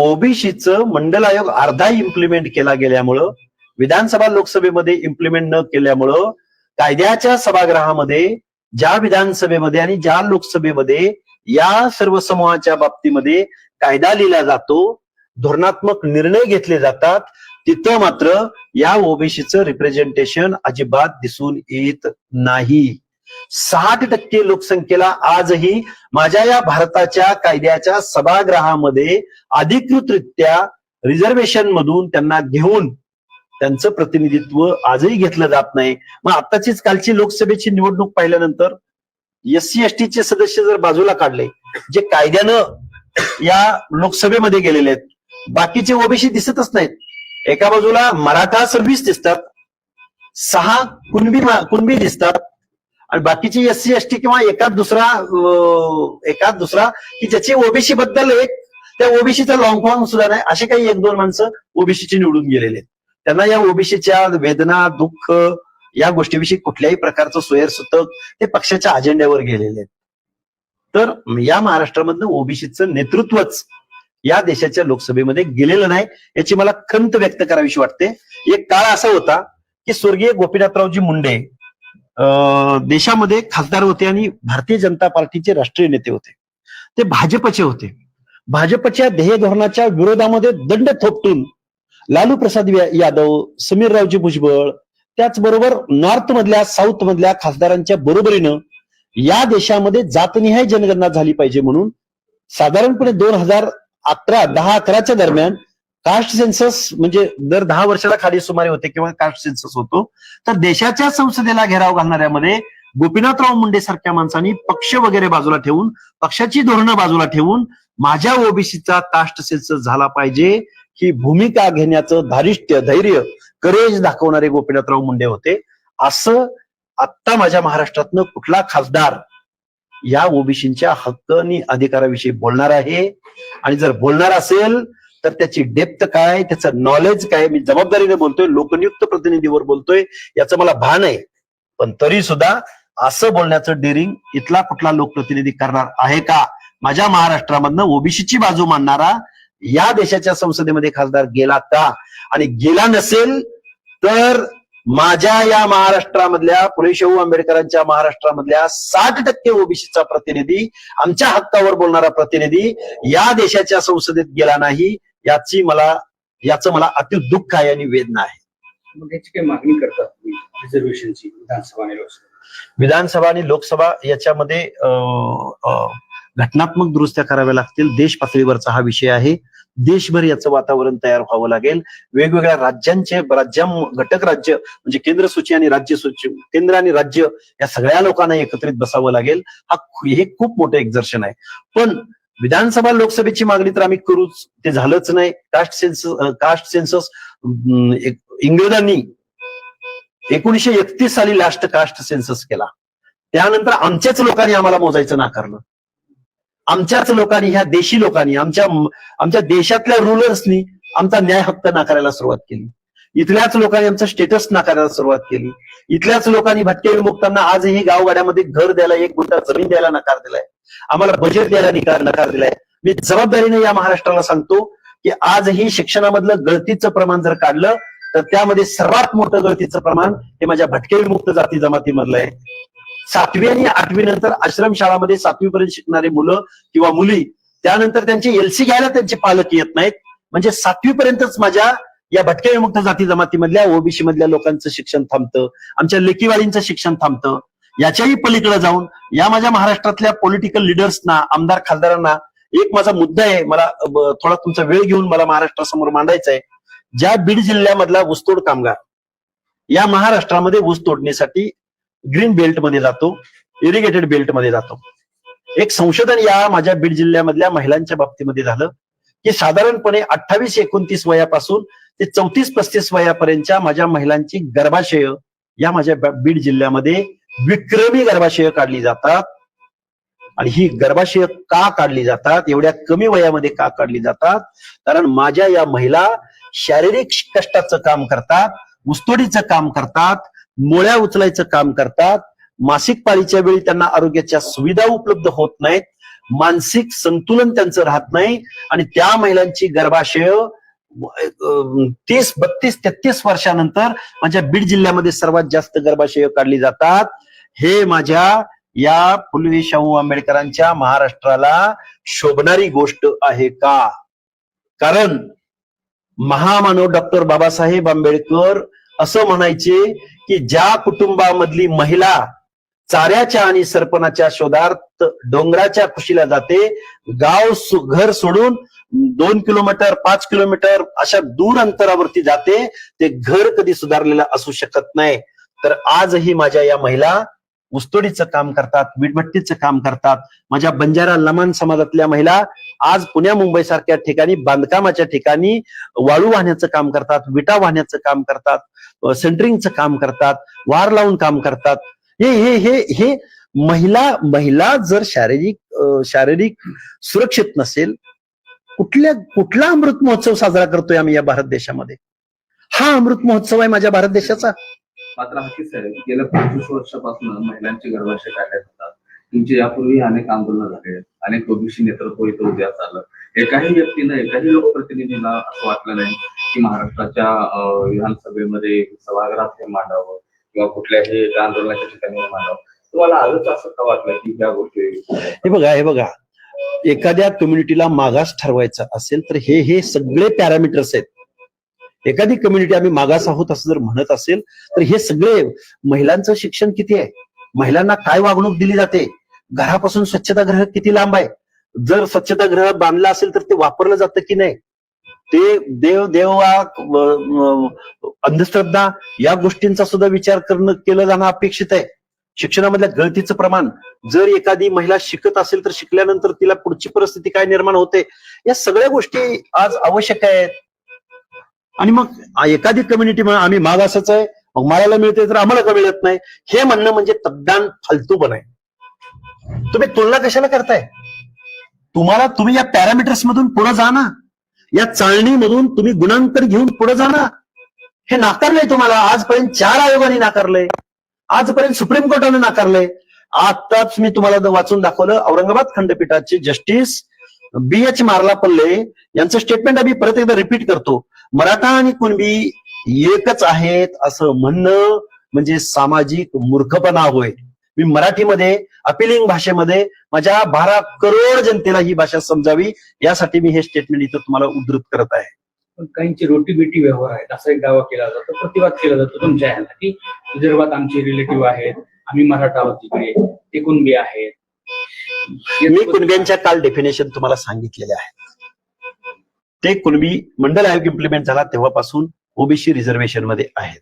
ओबीसीचं मंडल आयोग अर्धा इम्प्लिमेंट केला गेल्यामुळं विधानसभा लोकसभेमध्ये इम्प्लिमेंट न केल्यामुळं कायद्याच्या सभागृहामध्ये ज्या विधानसभेमध्ये आणि ज्या लोकसभेमध्ये या सर्व समूहाच्या बाबतीमध्ये कायदा लिहिला जातो धोरणात्मक निर्णय घेतले जातात तिथं मात्र या ओबीसीचं रिप्रेझेंटेशन अजिबात दिसून येत नाही. साठ टक्के लोकसंख्येला आजही माझ्या या भारताच्या कायद्याच्या सभागृहामध्ये अधिकृतरित्या रिझर्वेशन मधून त्यांना घेऊन त्यांचं प्रतिनिधित्व आजही घेतलं जात नाही. मग आताचीच कालची लोकसभेची निवडणूक पाहिल्यानंतर एस सी एस चे सदस्य जर बाजूला काढले जे कायद्यानं या लोकसभेमध्ये गेलेले आहेत बाकीचे ओबीसी दिसतच नाहीत. एका बाजूला मराठा सर्व्हिस दिसतात सहा कुणबी कुणबी दिसतात आणि बाकीची एस सी एस टी किंवा एकाच दुसरा एकाच दुसरा की ज्याची ओबीसी बद्दल एक त्या ओबीसीचा लॉंग फॉर्म सुद्धा नाही असे काही एक दोन माणसं ओबीसीची निवडून गेलेले आहेत. त्यांना या ओबीसीच्या वेदना दुःख या गोष्टीविषयी कुठल्याही प्रकारचं सोयरसुतक ते पक्षाच्या अजेंड्यावर गेलेले आहेत. तर या महाराष्ट्रामधनं ओबीसीचं नेतृत्वच या देशाच्या लोकसभेमध्ये गेलेलं नाही याची मला खंत व्यक्त करावीशी वाटते. एक काळ असा होता की स्वर्गीय गोपीनाथरावजी मुंडे देशामध्ये खासदार होते आणि भारतीय जनता पार्टीचे राष्ट्रीय नेते होते. ते भाजपचे होते. भाजपच्या ध्येय धोरणाच्या विरोधामध्ये दंड थोपटून लालू प्रसाद यादव समीररावजी भुजबळ त्याचबरोबर नॉर्थ मधल्या साऊथ मधल्या खासदारांच्या बरोबरीनं या देशामध्ये जातनिहाय जनगणना झाली पाहिजे म्हणून साधारणपणे दोन हजार अकरा दहा अकराच्या दरम्यान कास्ट सेन्सस म्हणजे दर दहा वर्षाला खाली सुमारे होते किंवा कास्ट सेन्सस होतो. तर देशाच्या संसदेला घेराव घालणाऱ्यामध्ये गोपीनाथराव मुंडे सारख्या माणसांनी पक्ष वगैरे बाजूला ठेवून पक्षाची धोरणं बाजूला ठेवून माझ्या ओबीसीचा कास्ट सेन्सस झाला पाहिजे ही भूमिका घेण्याचं धारिष्ट्य धैर्य करेज दाखवणारे गोपीनाथराव मुंडे होते. असं आत्ता माझ्या महाराष्ट्रातनं कुठला खासदार या ओबीसीच्या हक्क आणि अधिकाराविषयी बोलणार आहे. आणि जर बोलणार असेल तर त्याची डेप्थ काय त्याचं नॉलेज काय मी जबाबदारीने बोलतोय लोकनियुक्त प्रतिनिधीवर बोलतोय याचं मला भान आहे. पण तरी सुद्धा असं बोलण्याचं डेअरिंग इथला कुठला लोकप्रतिनिधी करणार आहे का? माझ्या महाराष्ट्रामधनं ओबीसीची बाजू मानणारा या देशाच्या संसदेमध्ये खासदार गेला का? आणि गेला नसेल तर माझ्या या महाराष्ट्रामधल्या फुले शाहू आंबेडकरांच्या महाराष्ट्रामधल्या साठ टक्के ओबीसीचा प्रतिनिधी आमच्या हक्कावर बोलणारा प्रतिनिधी या देशाच्या संसदेत गेला नाही. याची मला याचं मला अति दुःख आहे आणि वेदना आहे. मग याची काही मागणी करतात तुम्ही रिझर्वेशनची विधानसभा आणि लोकसभा? विधानसभा आणि लोकसभा याच्यामध्ये घटनात्मक दुरुस्त्या कराव्या लागतील. देश पातळीवरचा हा विषय आहे. देशभर याचं वातावरण तयार व्हावं लागेल. वेगवेगळ्या राज्यांचे राज्या घटक राज्य म्हणजे केंद्र सूची आणि राज्य सूची केंद्र आणि राज्य या सगळ्या लोकांना एकत्रित बसावं लागेल. हा हे खूप मोठं एक्झर्शन आहे. पण विधानसभा लोकसभेची मागणी तर आम्ही करूच. ते झालंच नाही. कास्ट सेन्सस कास्ट सेन्सस इंग्रजांनी एकोणीशे एकतीस साली लास्ट कास्ट सेन्सस केला. त्यानंतर आमच्याच लोकांनी आम्हाला मोजायचं नाकारलं आमच्याच लोकांनी ह्या देशी लोकांनी आमच्या आमच्या देशातल्या रुलर्सनी आमचा न्याय हक्क नाकारायला सुरुवात केली. इथल्याच लोकांनी आमचं स्टेटस नाकारायला सुरुवात केली. इथल्याच लोकांनी भटके विमुक्तांना आजही गावगाड्यामध्ये घर द्यायला एक गुंठा जमीन द्यायला नकार दिलाय. आम्हाला बजेट द्यायला निकार नकार दिलाय. मी जबाबदारीने या महाराष्ट्राला सांगतो की आजही शिक्षणामधलं गळतीचं प्रमाण जर काढलं तर त्यामध्ये सर्वात मोठं गळतीचं प्रमाण हे माझ्या भटके विमुक्त जाती जमातीमधलं आहे. सातवी आणि आठवी नंतर आश्रम शाळामध्ये सातवीपर्यंत शिकणारे शिकणारी मुलं किंवा मुली त्यानंतर त्यांची एलसी घ्यायला त्यांचे पालक येत नाहीत. म्हणजे सातवीपर्यंतच माझ्या या भटक्या विमुक्त जाती जमातीमधल्या ओबीसी मधल्या लोकांचं शिक्षण थांबतं. आमच्या लेकीवाळींचं शिक्षण थांबतं. याच्याही पलीकडे जाऊन या माझ्या महाराष्ट्रातल्या पॉलिटिकल लिडर्सना आमदार खासदारांना एक माझा मुद्दा आहे. मला थोडा तुमचा वेळ घेऊन मला महाराष्ट्रासमोर मांडायचा आहे ज्या बीड जिल्ह्यामधला ऊसतोड कामगार या महाराष्ट्रामध्ये ऊस तोडणीसाठी ग्रीन बेल्टमध्ये जातो इरिगेटेड बेल्टमध्ये जातो. एक संशोधन या माझ्या बीड जिल्ह्यामधल्या महिलांच्या बाबतीमध्ये झालं की साधारणपणे अठ्ठावीस एकोणतीस वयापासून ते चौतीस पस्तीस वयापर्यंतच्या माझ्या महिलांची गर्भाशय या माझ्या बीड जिल्ह्यामध्ये विक्रमी गर्भाशय काढली जातात. आणि ही गर्भाशय का काढली जातात? एवढ्या कमी वयामध्ये का काढली जातात? कारण माझ्या या महिला शारीरिक कष्टाचं काम करतात उस्तोडीचं काम करतात मोळ्या उचलायचं काम करतात. मासिक पाळीच्या वेळी त्यांना आरोग्याच्या सुविधा उपलब्ध होत नाहीत. मानसिक संतुलन त्यांचं राहत नाही. आणि त्या महिलांची गर्भाशय तीस बत्तीस तेहतीस वर्षानंतर माझ्या बीड जिल्ह्यामध्ये सर्वात जास्त गर्भाशय काढली जातात. हे माझ्या या फुलवी शाहू आंबेडकरांच्या महाराष्ट्राला शोभणारी गोष्ट आहे का? कारण महामानव डॉक्टर बाबासाहेब आंबेडकर असं म्हणायचे की ज्या कुटुंबामधली महिला चाऱ्याच्या आणि सरपणाच्या शोधार्थ डोंगराच्या खुशीला जाते गाव घर सोडून दोन किलोमीटर पाच किलोमीटर अशा दूर अंतरावरती जाते ते घर कधी सुधारलेलं असू शकत नाही. तर आजही माझ्या या महिला उस्तोडीचं काम करतात वीटभट्टीचं काम करतात. माझ्या बंजारा लमान समाजातल्या महिला आज पुण्या मुंबई सारख्या ठिकाणी बांधकामाच्या ठिकाणी वाळू वाहण्याचं काम करतात विटा वाहण्याचं काम करतात सेंटरिंगचं काम करतात वार लावून काम करतात. हे हे हे हे महिला महिला जर शारीरिक शारीरिक सुरक्षित नसेल कुठल्या कुठला अमृत महोत्सव साजरा करतोय आम्ही या भारत देशामध्ये? हा अमृत महोत्सव आहे माझ्या भारत देशाचा. मात्र हकीच आहे. गेल्या पंचवीस वर्षापासून महिलांचे गर्भाशय काढण्यात होतात तुमचे यापूर्वी अनेक आंदोलनं झाले. अनेक ओबीसी नेतृत्व इथं उद्यास आलं एकाही व्यक्तीनं एकाही लोकप्रतिनिधीला असं वाटलं नाही की महाराष्ट्राच्या विधानसभेमध्ये सभागृहात हे मांडावं किंवा कुठल्याही आंदोलनाच्या ठिकाणी हे मांडावं. तुम्हाला आजच असं का वाटलं की ह्या गोष्टी हे बघा हे बघा. एखाद्या कम्युनिटीला मागास ठरवायचा असेल तर हे हे सगळे पॅरामीटर्स आहेत. एखादी कम्युनिटी आम्ही मागास आहोत असं जर म्हणत असेल तर हे सगळे महिलांचं शिक्षण किती आहे? महिलांना काय वागणूक दिली जाते? घरापासून स्वच्छतागृह किती लांब आहे? जर स्वच्छतागृह बांधलं असेल तर ते वापरलं जातं की नाही? ते देव देवा अंधश्रद्धा या गोष्टींचा सुद्धा विचार करणं केलं जाणं अपेक्षित आहे. शिक्षणामधल्या गळतीचं प्रमाण. जर एखादी महिला शिकत असेल तर शिकल्यानंतर तिला पुढची परिस्थिती काय निर्माण होते? या सगळ्या गोष्टी आज आवश्यक आहेत. आणि मग एखादी कम्युनिटी आम्ही मागासच आहे. मग मारायला मिळते तर आम्हाला का मिळत नाही? हे म्हणणं म्हणजे तद्दान फालतू आहे. तुम्ही तुलना कशाला करताय? तुम्हाला तुम्ही या पॅरामीटर्स मधून पुढे जा या चाळणीमधून तुम्ही गुणांतर घेऊन पुढे जा हे नाकारलंय तुम्हाला. आजपर्यंत चार आयोगाने नाकारलंय. आजपर्यंत सुप्रीम कोर्टाने नाकारलंय आताच मी तुम्हाला वाचून दाखवलं औरंगाबाद खंडपीठाचे justice B H Marlapalle यांचं स्टेटमेंट आम्ही परत एकदा रिपीट करतो. मराठा आणि कुणबी एकच आहेत असं म्हणणं म्हणजे सामाजिक मूर्खपणा होय. मी मराठीमध्ये अपिलिंग भाषेमध्ये माझ्या बारा करोड जनतेला ही भाषा समजावी यासाठी मी हे स्टेटमेंट इथं तुम्हाला उद्धृत करत आहे. पण काहींचे रोटी बिटी व्यवहार आहेत असा एक दावा केला जातो प्रतिवाद केला जातो तुमच्या ह्याला की विदर्भात आमचे रिलेटिव्ह आहेत आम्ही मराठा आहोत तिकडे ते कुणबी आहेत. मी कुणब्यांच्या काल डेफिनेशन तुम्हाला सांगितलेले आहे ते कुणबी मंडल आयोग इम्प्लिमेंट झाला तेव्हापासून ओबीसी रिझर्वेशनमध्ये आहेत.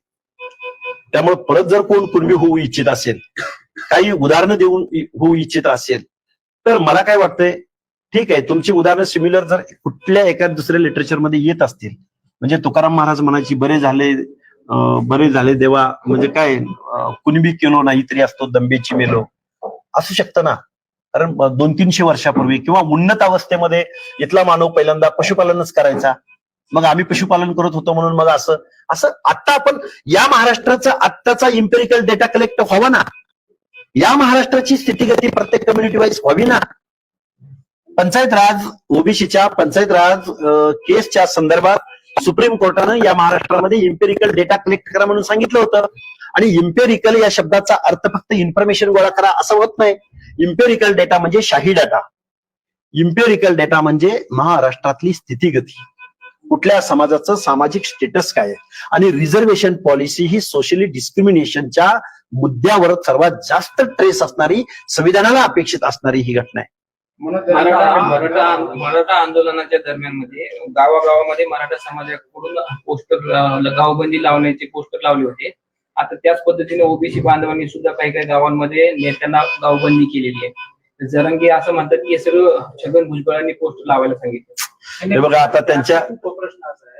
त्यामुळे परत जर कोण कुणबी होऊ इच्छित असेल काही उदाहरणं देऊन होऊ इच्छित असेल तर मला काय वाटतंय ठीक आहे तुमची उदाहरणं सिमिलर जर कुठल्या एका दुसऱ्या लिटरेचरमध्ये येत असतील म्हणजे तुकाराम महाराज म्हणायची बरे झाले बरे झाले देवा म्हणजे काय कुणबी केलो नाही तरी असतो दंबेची मेलो. असू शकतं ना कारण दोन तीनशे वर्षापूर्वी किंवा उन्नत अवस्थेमध्ये इथला मानव पहिल्यांदा पशुपालनच करायचा. मग आम्ही पशुपालन करत होतो म्हणून मग असं असं आता आपण या महाराष्ट्राचा आत्ताचा इम्पेरिकल डेटा कलेक्ट व्हावा ना. या महाराष्ट्राची स्थितीगती प्रत्येक कम्युनिटी वाईज व्हावी ना. पंचायत राज ओबीसीच्या पंचायत राज केसच्या संदर्भात सुप्रीम कोर्टानं या महाराष्ट्रामध्ये इम्पेरिकल डेटा कलेक्ट करा म्हणून सांगितलं होतं. आणि इम्पेरिकल या शब्दाचा अर्थ फक्त इन्फॉर्मेशन गोळा करा असं होत नाही. इम्पेरिकल डेटा म्हणजे शाही डाटा इम्पेरिकल डेटा म्हणजे महाराष्ट्रातली स्थितीगती. कुठल्या समाजाचं सामाजिक स्टेटस काय आहे? आणि रिझर्वेशन पॉलिसी ही सोशली डिस्क्रिमिनेशनच्या मुद्द्यावर सर्वात जास्त ट्रेस असणारी संविधानाला अपेक्षित असणारी ही घटना आहे. मराठा मराठा मराठा आंदोलनाच्या दरम्यानमध्ये गावागावामध्ये मराठा समाजाकडून पोस्टर गावबंदी लावण्याचे पोस्टर लावले होते आता त्याच पद्धतीने ओबीसी बांधवांनी सुद्धा काही काही गावांमध्ये नेत्यांना गावबंदी केलेली आहे जरंगे असं म्हणतात की हे सगळं छगन भुजबळांनी पोस्टर लावायला सांगितलं हे बघा आता त्यांच्या प्रश्न असा आहे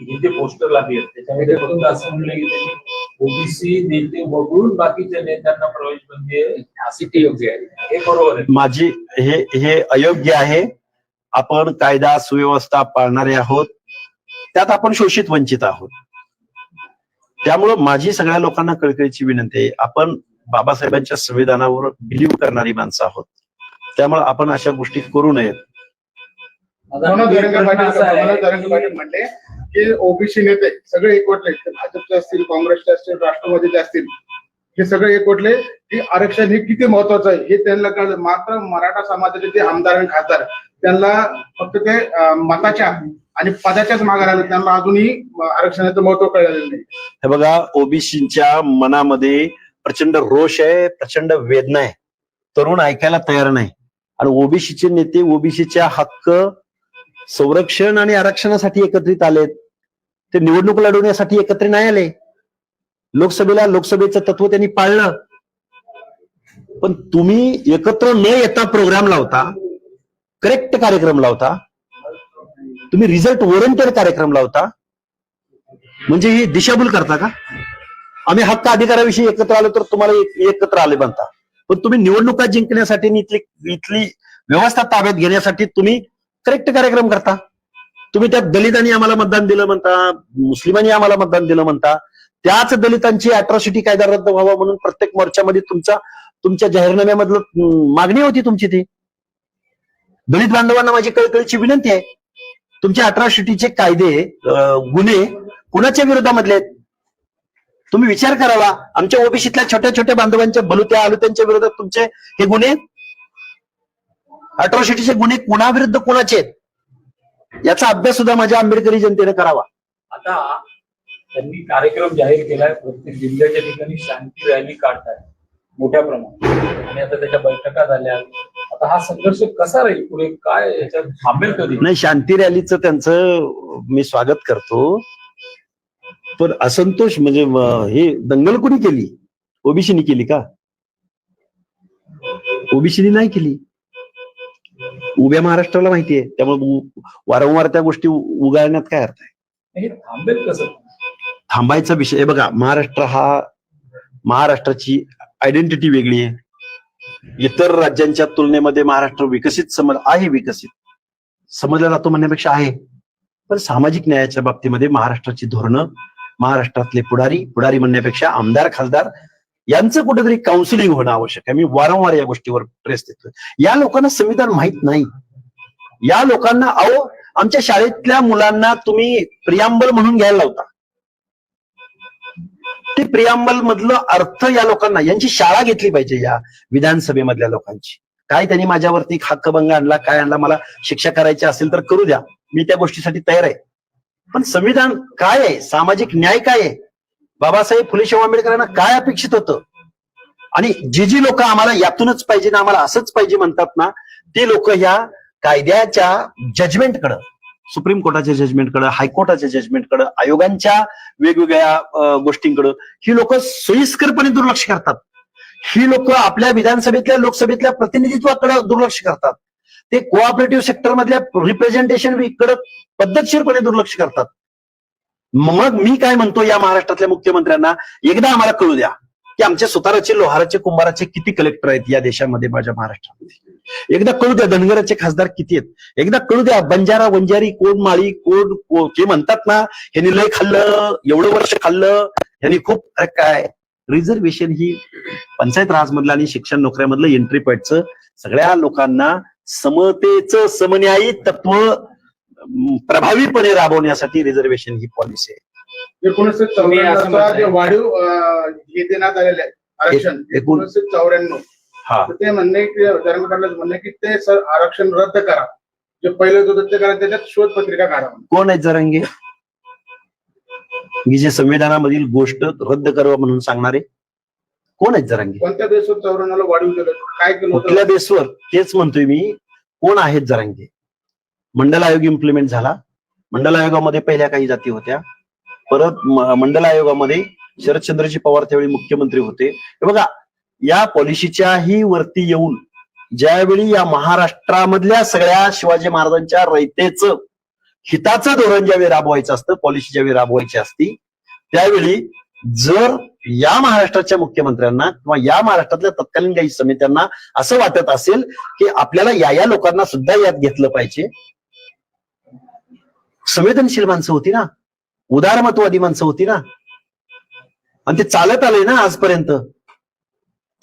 जे पोस्टर लागले त्याच्यामध्ये फक्त असं म्हणलं की त्यांनी ओबीसी नेते वगळून बाकीच्या नेत्यांना प्रवेश बंदी आहे अशी ती योग्य आहे. हे बरोबर आहे. माझी हे हे अयोग्य आहे. आपण कायदा सुव्यवस्था पाळणारे आहोत. त्यात आपण शोषित वंचित आहोत. त्यामुळं माझी सगळ्या लोकांना कळकळीची विनंती आहे. आपण बाबासाहेबांच्या संविधानावर बिलीव्ह करणारी माणसं आहोत. त्यामुळे आपण अशा गोष्टी करू नयेत. असा म्हणले जे ओबीसी नेते सगळे एकवटले भाजपचे असतील काँग्रेसचे असतील राष्ट्रवादीचे असतील हे सगळे एकवटले की आरक्षण हे किती महत्वाचं आहे हे त्यांना कळलं. मात्र मराठा समाजाचे जे आमदार आणि खासदार त्यांना फक्त ते मताच्या आणि पदाच्याच मागे राहिले त्यांना अजूनही आरक्षणाचं महत्त्व कळलेलं नाही. हे बघा ओबीसीच्या मनामध्ये प्रचंड रोष आहे प्रचंड वेदना आहे. तरुण ऐकायला तयार नाही. आणि ओबीसीचे नेते ओबीसीच्या हक्क संरक्षण आणि आरक्षणासाठी एकत्रित आलेत. ते निवडणूक लढवण्यासाठी एकत्र नाही आले. लोकसभेला लोकसभेचं तत्व त्यांनी पाळलं. पण तुम्ही एकत्र न येता प्रोग्राम लावता करेक्ट कार्यक्रम लावता तुम्ही रिझल्ट ओरिएंटेड कार्यक्रम लावता म्हणजे ही दिशाभूल करता का? आम्ही हक्क अधिकाराविषयी एकत्र आलो तर तुम्हाला एकत्र आले बनता. पण तुम्ही निवडणुका जिंकण्यासाठी आणि इथली इथली व्यवस्था ताब्यात घेण्यासाठी तुम्ही करेक्ट कार्यक्रम करता. तुम्ही त्या दलितांनी आम्हाला मतदान दिलं म्हणता मुस्लिमांनी आम्हाला मतदान दिलं म्हणता त्याच दलितांची अॅट्रॉसिटी कायदा रद्द व्हावा म्हणून प्रत्येक मोर्चामध्ये तुमचा तुमच्या जाहीरनाम्यामधलं मागणी होती तुमची ती. दलित बांधवांना माझी कळकळीची विनंती आहे. तुमच्या अॅट्रॉसिटीचे कायदे गुन्हे कुणाच्या विरोधामधले आहेत? तुम्ही विचार करावा. आमच्या ओबीसीतल्या छोट्या छोट्या बांधवांच्या बलुत्या आलुत्यांच्या विरोधात तुमचे हे गुन्हे अॅट्रॉसिटीचे गुन्हे कुणाविरुद्ध कोणाचे आहेत? याचा अभ्यास सुद्धा माझ्या आंबेडकरी जनतेने करावा. आता त्यांनी कार्यक्रम जाहीर केलाय प्रत्येक जिल्ह्याच्या ठिकाणी शांती रॅली काढताय मोठ्या प्रमाणात. आणि आता त्याच्या बैठका झाल्या. आता हा संघर्ष कसा राहील? पुढे काय याच्यात थांबेल कधी? नाही शांती रॅलीचं त्यांचं मी स्वागत करतो. पण असंतोष म्हणजे हे दंगल कोणी केली? ओबीसीनी केली का? ओबीसीनी नाही केली. उभ्या महाराष्ट्राला माहिती आहे त्यामुळे वारंवार त्या गोष्टी उगाळण्यात काय अर्थ आहे? थांबेल कसं? थांबायचा विषय बघा महाराष्ट्र हा महाराष्ट्राची आयडेंटिटी वेगळी आहे. इतर राज्यांच्या तुलनेमध्ये महाराष्ट्र विकसित समज आहे विकसित. समजला जातो म्हणण्यापेक्षा आहे. पण सामाजिक न्यायाच्या बाबतीमध्ये महाराष्ट्राची धोरणं महाराष्ट्रातले पुढारी पुढारी म्हणण्यापेक्षा आमदार खासदार यांचं कुठेतरी काउन्सिलिंग होणं आवश्यक आहे. मी वारंवार या गोष्टीवर प्रेस देतोय. या लोकांना संविधान माहीत नाही. या लोकांना अहो आमच्या शाळेतल्या मुलांना तुम्ही प्रियांबल म्हणून घ्यायला लावता. ते प्रियांबल मधलं अर्थ या लोकांना यांची शाळा घेतली पाहिजे या विधानसभेमधल्या लोकांची. काय त्यांनी माझ्यावरती हक्कभंग आणला काय आणला मला शिक्षा करायची असेल तर करू द्या. मी त्या गोष्टीसाठी तयार आहे. पण संविधान काय आहे? सामाजिक न्याय काय आहे? बाबासाहेब फुले शाहू आंबेडकरांना काय अपेक्षित होतं? आणि जी जी लोक आम्हाला यातूनच पाहिजे ना आम्हाला असंच पाहिजे म्हणतात ना ते लोक ह्या कायद्याच्या जजमेंटकडं सुप्रीम कोर्टाच्या जजमेंटकडं हायकोर्टाच्या जजमेंटकडं आयोगांच्या वेगवेगळ्या गोष्टींकडं ही लोक सोयीस्करपणे दुर्लक्ष करतात. ही लोक आपल्या विधानसभेतल्या लोकसभेतल्या प्रतिनिधित्वाकडे दुर्लक्ष करतात. ते कोऑपरेटिव्ह सेक्टर मधल्या रिप्रेझेंटेशनकडे पद्धतशीरपणे दुर्लक्ष करतात. मग मी काय म्हणतो या महाराष्ट्रातल्या मुख्यमंत्र्यांना? एकदा आम्हाला कळू द्या की आमच्या सुताराचे लोहाराचे कुंभाराचे किती कलेक्टर आहेत या देशामध्ये माझ्या महाराष्ट्रामध्ये. एकदा कळू द्या धनगराचे खासदार किती आहेत. एकदा कळू द्या बंजारा वंजारी कोण माळी कोण को- जे म्हणतात ना ह्यांनी लय खाल्लं एवढं वर्ष खाल्लं ह्यांनी खूप काय? रिझर्वेशन ही पंचायत राजमधलं आणि शिक्षण नोकऱ्यामधलं एंट्री पॉईंटचं सगळ्या लोकांना समतेचं समन्यायी तत्व प्रभावीपणे राबवण्यासाठी रिझर्वेशन ही पॉलिसी आहे. एकोणीसशे. जे वाढीव हे देण्यात आलेले आरक्षण एक- एकूण- एकोणीसशे चौऱ्याण्णव. हा. ते म्हणणे की पाटलाचं म्हणणे की ते सर आरक्षण रद्द करा. जे पहिले होतं ते करा त्याच्यात शोध पत्रिका काढा कोण आहेत जरांगे? मी जे संविधानामधील गोष्ट रद्द करावं म्हणून सांगणारे कोण आहेत जरांगे? कोणत्या देशात चौऱ्याण्णवला वाढीव दिलं काय केलं कुठल्या बेसवर? तेच म्हणतोय मी. कोण आहेत जरांगे? मंडल आयोग इम्प्लिमेंट झाला. मंडल आयोगामध्ये पहिल्या काही जाती होत्या. परत मंडल आयोगामध्ये शरदचंद्रजी पवार त्यावेळी मुख्यमंत्री होते. हे बघा या पॉलिसीच्याही वरती येऊन ज्यावेळी या महाराष्ट्रामधल्या सगळ्या शिवाजी महाराजांच्या रयतेचं हिताचं धोरण ज्यावेळी राबवायचं असतं पॉलिसी ज्यावेळी राबवायची असती त्यावेळी जर या महाराष्ट्राच्या मुख्यमंत्र्यांना किंवा या महाराष्ट्रातल्या तत्कालीन काही समित्यांना असं वाटत असेल की आपल्याला या या लोकांना सुद्धा यात घेतलं पाहिजे संवेदनशील माणसं होती ना. उदारमतवादी माणसं होती ना. आणि ते चालत आले ना आजपर्यंत.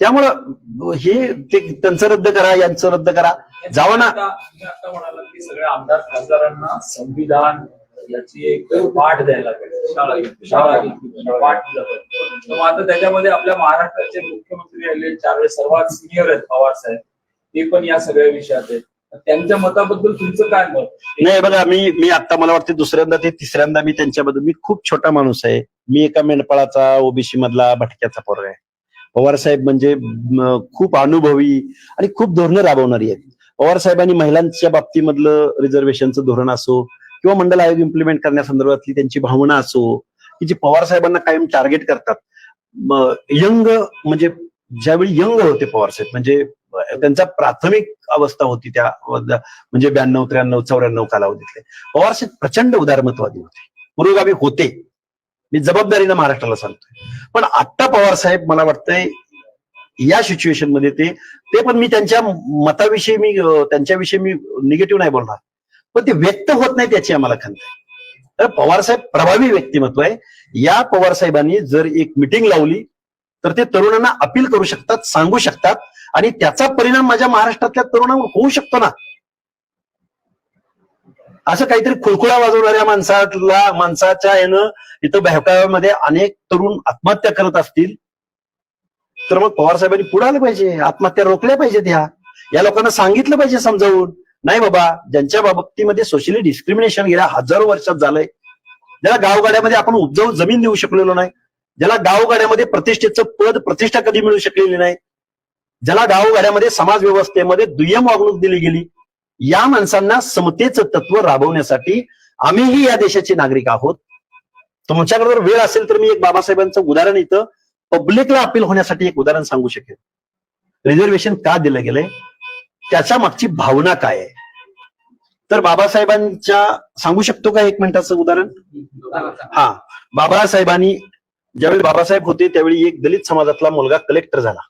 त्यामुळं हे ते त्यांचं रद्द करा यांचं रद्द करा. जावं ना. आता तुम्ही आता म्हणाला की सगळ्या आमदार खासदारांना संविधान याची एक पाठ द्यायला पाहिजे शाळा शाळा पाठ दिला पाहिजे. आता त्याच्यामध्ये आपल्या महाराष्ट्राचे मुख्यमंत्री आले चार वेळेस सर्वात सिनियर आहेत पवार साहेब. ते पण या सगळ्या विषयात आहेत. त्यांच्या मताबद्दल तुमचं काय मत? नाही बघा मी मी आता मला वाटते दुसऱ्यांदा ते तिसऱ्यांदा मी त्यांच्याबद्दल मी खूप छोटा माणूस आहे. मी एका मेंढपाळाचा ओबीसी मधला भटक्याचा पोरगा आहे. पवार साहेब म्हणजे खूप अनुभवी आणि खूप धोरणं राबवणारी आहेत. पवार साहेबांनी महिलांच्या बाबतीमधलं रिझर्वेशनचं धोरण असो किंवा मंडल आयोग इम्प्लिमेंट करण्यासंदर्भातली त्यांची भावना असो की जी पवार साहेबांना कायम टार्गेट करतात. यंग म्हणजे ज्यावेळी यंग होते पवार साहेब म्हणजे त्यांचा प्राथमिक अवस्था होती त्या म्हणजे ब्याण्णव त्र्याण्णव चौऱ्याण्णव कालावधीतले. पवार साहेब प्रचंड उदारमतवादी होते. पुरोगामी होते. मी जबाबदारीनं महाराष्ट्राला सांगतोय. पण आत्ता पवार साहेब मला वाटतंय या सिच्युएशनमध्ये ते ते पण मी त्यांच्या मताविषयी मी त्यांच्याविषयी मी निगेटिव्ह नाही बोलणार. पण ते व्यक्त होत नाही त्याची आम्हाला खंत आहे. तर पवार साहेब प्रभावी व्यक्तिमत्व आहे. या पवार साहेबांनी जर एक मिटिंग लावली तर ते तरुणांना अपील करू शकतात सांगू शकतात. आणि त्याचा परिणाम माझ्या महाराष्ट्रातल्या तरुणांवर होऊ शकतो ना. असं काहीतरी खुळखुळा वाजवणाऱ्या माणसाला माणसाच्या यानं इथं बहकाव्यामध्ये अनेक तरुण आत्महत्या करत असतील. तर मग पवार साहेबांनी पुढे आलं पाहिजे आत्महत्या रोखल्या पाहिजेत ह्या. या लोकांना सांगितलं पाहिजे समजावून. नाही बाबा ज्यांच्या बाबतीमध्ये सोशली डिस्क्रिमिनेशन गेल्या हजारो वर्षात झालंय. ज्याला गावगाड्यामध्ये आपण उपजाऊ जमीन देऊ शकलेलो नाही. ज्याला गावगाड्यामध्ये प्रतिष्ठेचं पद प्रतिष्ठा कधी मिळू शकलेली नाही. ज्याला गावगाड्यामध्ये समाज व्यवस्थेमध्ये दुय्यम वागणूक दिली गेली या माणसांना समतेचं तत्व राबवण्यासाठी आम्हीही या देशाचे नागरिक आहोत. तुमच्याकडे जर वेळ असेल तर मी एक बाबासाहेबांचं उदाहरण इथं पब्लिकला अपील होण्यासाठी एक उदाहरण सांगू शकेल रिझर्वेशन का दिलं गेलंय? त्याच्या मागची भावना काय आहे? तर बाबासाहेबांच्या सांगू शकतो का एक मिनिटाचं उदाहरण? हा बाबासाहेबांनी ज्यावेळी बाबासाहेब होते त्यावेळी एक दलित समाजातला मुलगा कलेक्टर झाला.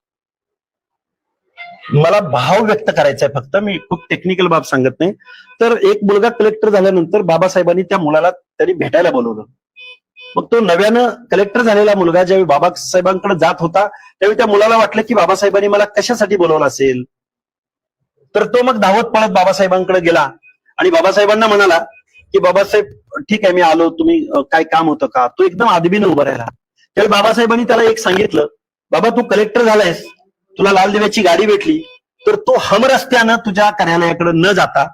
मला भाव व्यक्त करायचा आहे फक्त मी खूप टेक्निकल बाब सांगत नाही. तर एक मुलगा कलेक्टर झाल्यानंतर बाबासाहेबांनी त्या मुलाला त्यांनी भेटायला बोलवलं. मग तो नव्यानं कलेक्टर झालेला मुलगा ज्यावेळी बाबासाहेबांकडे जात होता त्यावेळी त्या मुलाला वाटलं की बाबासाहेबांनी मला कशासाठी बोलवलं असेल? तर तो मग धावत पळत बाबासाहेबांकडे गेला. आणि बाबासाहेबांना म्हणाला की बाबासाहेब ठीक आहे मी आलो. तुम्ही काय काम होतं का? तो एकदम आदबीनं उभा राहिला. त्यावेळी बाबासाहेबांनी त्याला एक सांगितलं बाबा तू कलेक्टर झालायस. तुला लाल दिव्याची गाडी भेटली तर तो हम रस्त्यानं तुझ्या कार्यालयाकडे न जाता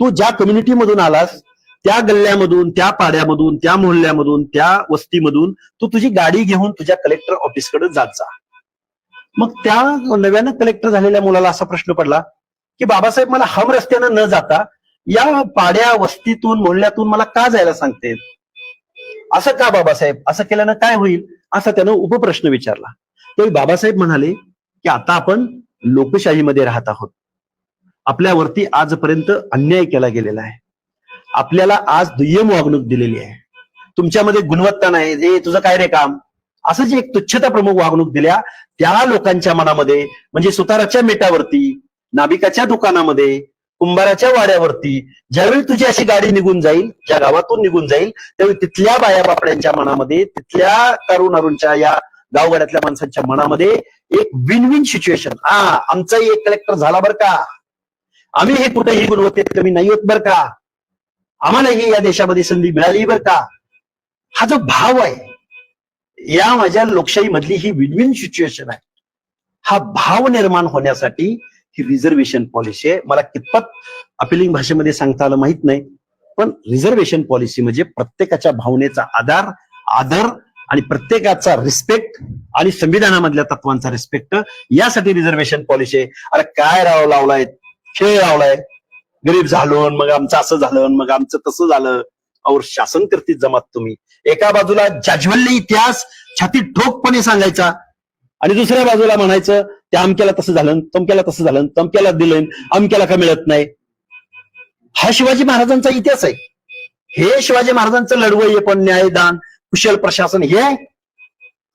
तू ज्या कम्युनिटी मधून आलास त्या गल्ल्यामधून त्या पाड्यामधून त्या मोहल्ल्यामधून त्या वस्तीमधून तू तुझी गाडी घेऊन तुझ्या कलेक्टर ऑफिसकडे जात जा. मग त्या नव्यानं कलेक्टर झालेल्या मुलाला असा प्रश्न पडला की बाबासाहेब मला हम रस्त्यानं न जाता या पाड्या वस्तीतून मोहल्ल्यातून मला का जायला सांगते असं का बाबासाहेब? असं केल्यानं काय होईल? असा त्यानं उपप्रश्न विचारला. तर बाबासाहेब म्हणाले की आता आपण लोकशाहीमध्ये राहत आहोत. आपल्यावरती आजपर्यंत अन्याय केला गेलेला आहे. आपल्याला आज दुय्यम वागणूक दिलेली आहे. तुमच्यामध्ये गुणवत्ता नाही हे तुझं काय रे काम? असं जे एक तुच्छता प्रमुख वागणूक दिल्या त्या लोकांच्या मनामध्ये म्हणजे सुताराच्या मेटावरती नाभिकाच्या दुकानामध्ये कुंभाराच्या वाड्यावरती ज्यावेळी तुझी अशी गाडी निघून जाईल ज्या गावातून निघून जाईल त्यावेळी तिथल्या बाया बापड्यांच्या मनामध्ये तिथल्या तरुण अरुणच्या या गावगाड्यातल्या माणसांच्या मनामध्ये एक विन विन सिच्युएशन हा आमचाही एक कलेक्टर झाला बरं का? आम्ही हे कुठेही गुणवत्तेत कमी नाही होत बरं का? आम्हालाही या देशामध्ये संधी मिळाली बरं का? हा जो भाव आहे या माझ्या लोकशाही मधली ही विन विन सिच्युएशन आहे. हा भाव निर्माण होण्यासाठी ही रिझर्वेशन पॉलिसी आहे. मला कितपत अपिलिंग भाषेमध्ये सांगता आलं माहीत नाही पण रिझर्वेशन पॉलिसी म्हणजे प्रत्येकाच्या भावनेचा आधार आदर आणि प्रत्येकाचा रिस्पेक्ट आणि संविधानामधल्या तत्वांचा रिस्पेक्ट यासाठी रिझर्वेशन पॉलिसी आहे. अरे काय राव लावलाय? खेळ लावलाय. गरीब झालो मग आमचं असं झालं मग आमचं तसं झालं. और शासन करतीत जमात तुम्ही. एका बाजूला जाज्वल्य इतिहास छाती ठोकपणे सांगायचा. आणि दुसऱ्या बाजूला म्हणायचं त्या अमक्याला तसं झालं तमक्याला तसं झालं तमक्याला दिलं अमक्याला का मिळत नाही? हा शिवाजी महाराजांचा इतिहास आहे. हे शिवाजी महाराजांचं लढवय पण न्यायदान कुशल प्रशासन हे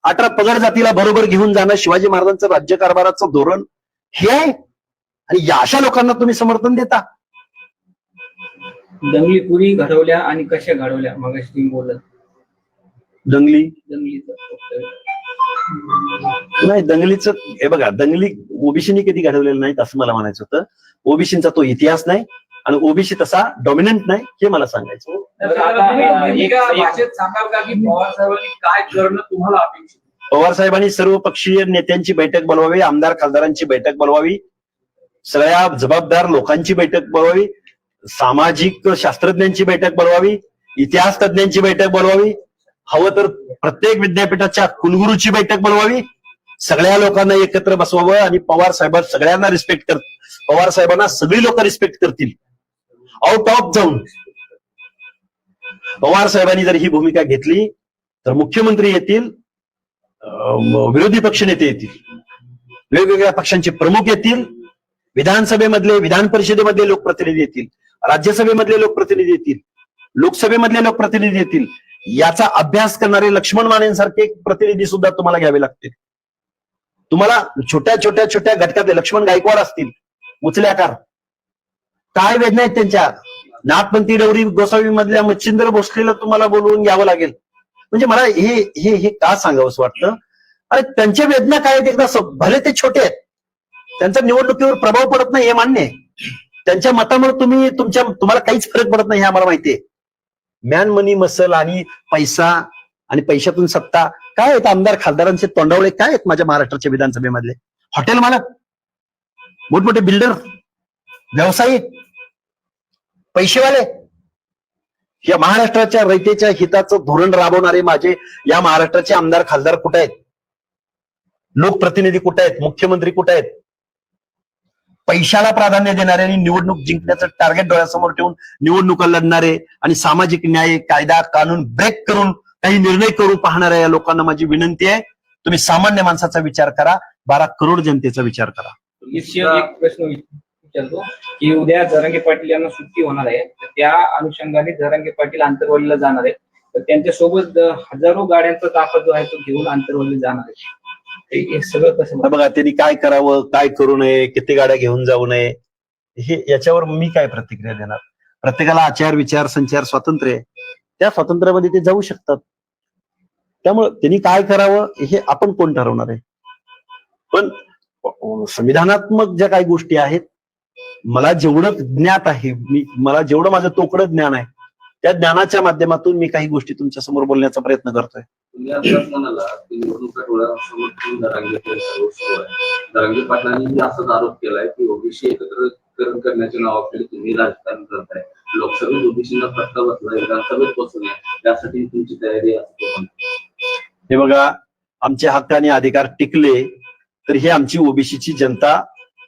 अठरा पगड जातीला बरोबर घेऊन जाणं शिवाजी महाराजांचं राज्यकारभाराचं धोरण हे आणि या अशा लोकांना तुम्ही समर्थन देता. दंगली पुरी घडवल्या आणि कशा घडवल्या? मग तुम्ही बोलत दंगली? दंगलीचं नाही दंगलीचं हे बघा दंगली ओबीसीनी कधी घडवलेलं नाहीत असं मला म्हणायचं होतं. ओबीसीचा तो इतिहास नाही. आणि ओबीसी तसा डॉमिनंट नाही हे मला सांगायचं तर आता एक- एक- सांगाल का की पवार साहेबांनी काय करणं तुम्हाला अपेक्षित पवार साहेबांनी सर्व पक्षीय नेत्यांची बैठक बोलवावी आमदार खासदारांची बैठक बोलवावी सगळ्या जबाबदार लोकांची बैठक बोलवावी सामाजिक शास्त्रज्ञांची बैठक बोलवावी इतिहास तज्ञांची बैठक बोलवावी हवं तर प्रत्येक विद्यापीठाच्या कुलगुरूची बैठक बोलवावी सगळ्या लोकांना एकत्र बसवावं आणि पवार साहेब सगळ्यांना रिस्पेक्ट कर पवार साहेबांना सगळी लोक रिस्पेक्ट करतील. आउट ऑफ जाऊन पवार साहेबांनी जर ही भूमिका घेतली तर मुख्यमंत्री येतील अं, विरोधी पक्ष नेते येतील. वेगवेगळ्या पक्षांचे प्रमुख येतील. विधानसभेमधले विधान परिषदेमधले लोकप्रतिनिधी येतील. राज्यसभेमधले लोकप्रतिनिधी येतील. लोकसभेमधले लोकप्रतिनिधी येतील. याचा अभ्यास करणारे लक्ष्मण मानेंसारखे प्रतिनिधी सुद्धा तुम्हाला घ्यावे लागतील. तुम्हाला छोट्या छोट्या छोट्या घटकातले लक्ष्मण गायकवाड असतील. उचल्याकार. काय वेदना आहेत त्यांच्या. नाथपंथी डवरी गोसावी मधल्या मच्छिंद्र भोसलेला तुम्हाला बोलवून घ्यावं लागेल. म्हणजे मला हे हे हे का सांगावंच वाटतं? अरे त्यांच्या वेदना काय आहेत एकदा भले ते छोटे आहेत. त्यांचा निवडणुकीवर प्रभाव पडत नाही हे मान्य आहे. त्यांच्या मतामुळे तुम्ही तुमच्या तुम्हाला काहीच फरक पडत नाही हे आम्हाला माहितीये मॅन मनी मसल आणि पैसा आणि पैशातून सत्ता. काय आहेत आमदार खासदारांचे तोंडावळे? काय आहेत माझ्या महाराष्ट्राच्या विधानसभेमधले? हॉटेल मालक मोठमोठे बिल्डर व्यावसायिक पैसेवाले? या महाराष्ट्राच्या रयतेच्या हिताचं धोरण राबवणारे माझे या महाराष्ट्राचे आमदार खासदार कुठे आहेत? लोकप्रतिनिधी कुठे आहेत? मुख्यमंत्री कुठे आहेत? पैशाला प्राधान्य देणारे आणि निवडणूक जिंकण्याचं टार्गेट डोळ्यासमोर ठेवून निवडणुका लढणारे आणि सामाजिक न्याय कायदा कानून ब्रेक करून काही निर्णय करू पाहणाऱ्या या लोकांना माझी विनंती आहे. तुम्ही सामान्य माणसाचा विचार करा. बारा करोड जनतेचा विचार करा. प्रश्न विचारतो की उद्या जरांगे पाटील यांना सुट्टी होणार आहे तर त्या अनुषंगाने जरांगे पाटील आंतरवालीला जाणार आहेत. तर त्यांच्यासोबत हजारो गाड्यांचा ताफा जो आहे तो घेऊन आंतरवाली जाणार आहे. हे सगळं कसं बघा त्यांनी काय करावं काय करू नये किती गाड्या घेऊन जाऊ नये हे याच्यावर मी काय प्रतिक्रिया देणार? प्रत्येकाला आचार विचार संचार स्वातंत्र्य आहे त्या स्वातंत्र्यामध्ये ते जाऊ शकतात. त्यामुळं त्यांनी काय करावं हे आपण कोण ठरवणार आहे? पण संविधानात्मक ज्या काही गोष्टी आहेत मला जेवढं ज्ञात आहे मी मला जेवढं माझं तोकडं ज्ञान आहे त्या ज्ञानाच्या माध्यमातून मी काही गोष्टी तुमच्यासमोर बोलण्याचा प्रयत्न करतोय. दरांगे पाटलांनी असाच आरोप केलाय की ओबीसी एकत्रीकरण करण्याच्या नावाखाली तुम्ही राजकारण करताय. लोकसभेत ओबीसीना बसला विधानसभेत बसवणे त्यासाठी तुमची तयारी आहे असं तो म्हणतो. हे बघा आमचे हक्क आणि अधिकार टिकले तर हे आमची ओबीसीची जनता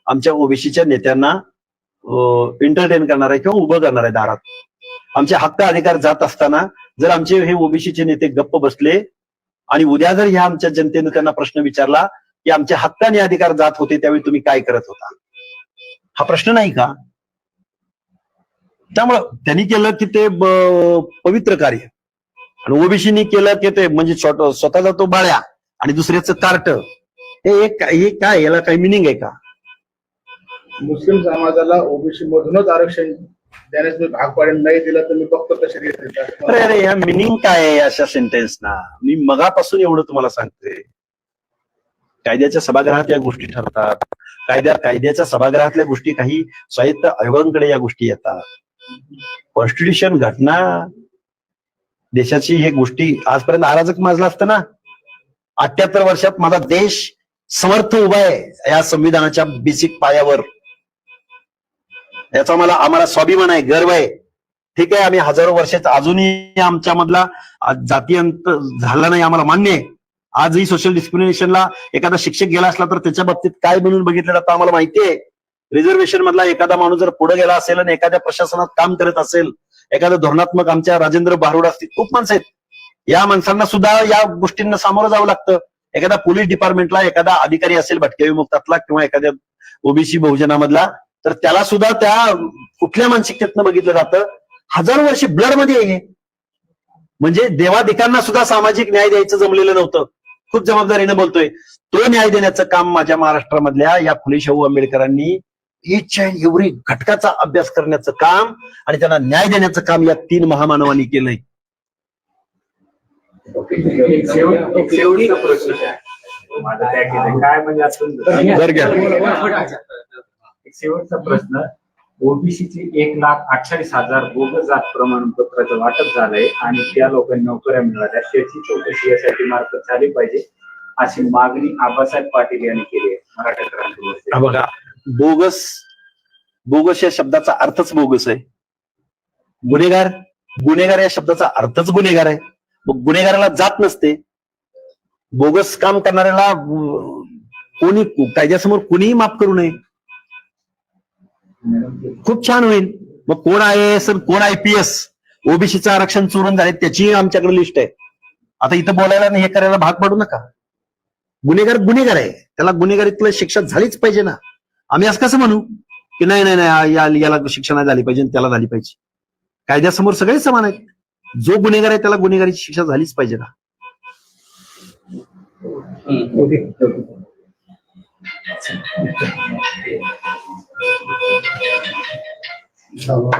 आमच्या ओबीसीच्या नेत्यांना एंटरटेन करणार आहे किंवा उभं करणार आहे दारात. आमचे हक्क अधिकार जात असताना जर आमचे हे ओबीसीचे नेते गप्प बसले आणि उद्या जर ह्या आमच्या जनतेनं त्यांना प्रश्न विचारला की आमच्या हक्क आणि अधिकार जात होते त्यावेळी तुम्ही काय करत होता? हा प्रश्न नाही का? त्यामुळं त्यांनी केलं की ते पवित्र कार्य. आणि ओबीसीनी केलं की ते म्हणजे स्वतःचा तो बाळ्या आणि दुसऱ्याचं कार्ट हे एक हे काय याला काही मिनिंग आहे का? मुस्लिम समाजाला ओबीसी मधूनच आरक्षण देण्यास मी भाग पाडेल नाही दिलं तर मी बघतो कसे अरे अरे ह्या मिनिंग काय आहे अशा सेंटेन्स ना? मी मगापासून एवढं तुम्हाला सांगते कायद्याच्या सभागृहात या गोष्टी ठरतात. कायद्या कायद्याच्या सभागृहातल्या गोष्टी काही स्वायत्त आयोगांकडे या गोष्टी येतात. कॉन्स्टिट्यूशन घटना देशाची हे गोष्टी आजपर्यंत अराजक माजला असतं ना? अठ्याहत्तर वर्षात माझा देश समर्थ उभा आहे या संविधानाच्या बेसिक पायावर. याचा मला आम्हाला स्वाभिमान आहे गर्व आहे. ठीक आहे आम्ही हजारो वर्षात अजूनही आमच्या मधला जातीयंत झाला नाही आम्हाला मान्य आहे. आजही सोशल डिस्क्रिमिनेशनला एखादा शिक्षक गेला असला तर त्याच्या बाबतीत काय म्हणून बघितलं जातं आम्हाला माहिती आहे. रिझर्वेशन मधला एखादा माणूस जर पुढे गेला असेल आणि एखाद्या प्रशासनात काम करत असेल एखादा धोरणात्मक आमच्या राजेंद्र बारुड असतील खूप माणसं आहेत. या माणसांना सुद्धा या गोष्टींना सामोरं जावं लागतं. एखादा पोलीस डिपार्टमेंटला एखादा अधिकारी असेल भटके विमुक्तातला किंवा एखाद्या ओबीसी बहुजनामधला तर त्याला सुद्धा त्या कुठल्या मानसिकतेतनं बघितलं जातं? हजारो वर्षे ब्लडमध्ये आहे हे. म्हणजे देवादिकांना सुद्धा सामाजिक न्याय द्यायचं जमलेलं नव्हतं. खूप जबाबदारीने बोलतोय. तो न्याय देण्याचं काम माझ्या महाराष्ट्रामधल्या या फुले शाहू आंबेडकरांनी each and every घटकाचा अभ्यास करण्याचं काम आणि त्यांना न्याय देण्याचं काम या तीन महामानवांनी केलंय. काय? म्हणजे. एक शेवटचा प्रश्न ओबीसीची एक लाख अठ्ठावीस हजार बोगस जात प्रमाणपत्राचं वाटप झालंय आणि त्या लोकांनी नोकऱ्या मिळाल्या. त्याची चौकशी यासाठी मार्फत झाली पाहिजे अशी मागणी आबासाहेब पाटील यांनी केली आहे. मराठा क्रांती बघा बोगस बोगस या शब्दाचा अर्थच बोगस आहे. गुन्हेगार गुन्हेगार या शब्दाचा अर्थच गुन्हेगार आहे. मग गुन्हेगाराला जात नसते. बोगस काम करणाऱ्याला कोणी कायद्यासमोर कोणीही माफ करू नये. खूप छान होईल. मग कोण आय एस कोण आय पी एस ओबीसीचं आरक्षण चोरून झाले त्याची आमच्याकडे लिस्ट आहे. आता इथं बोलायला आणि हे करायला भाग पाडू नका. गुन्हेगार गुन्हेगार आहे. त्याला गुन्हेगारीतलं शिक्षा झालीच पाहिजे ना. आम्ही असं कसं म्हणू? की नाही नाही नाही याला शिक्षा नाही झाली पाहिजे त्याला झाली पाहिजे. कायद्यासमोर सगळे समान आहेत. जो गुन्हेगार आहे त्याला गुन्हेगारीची शिक्षा झालीच पाहिजे ना. İnşallah.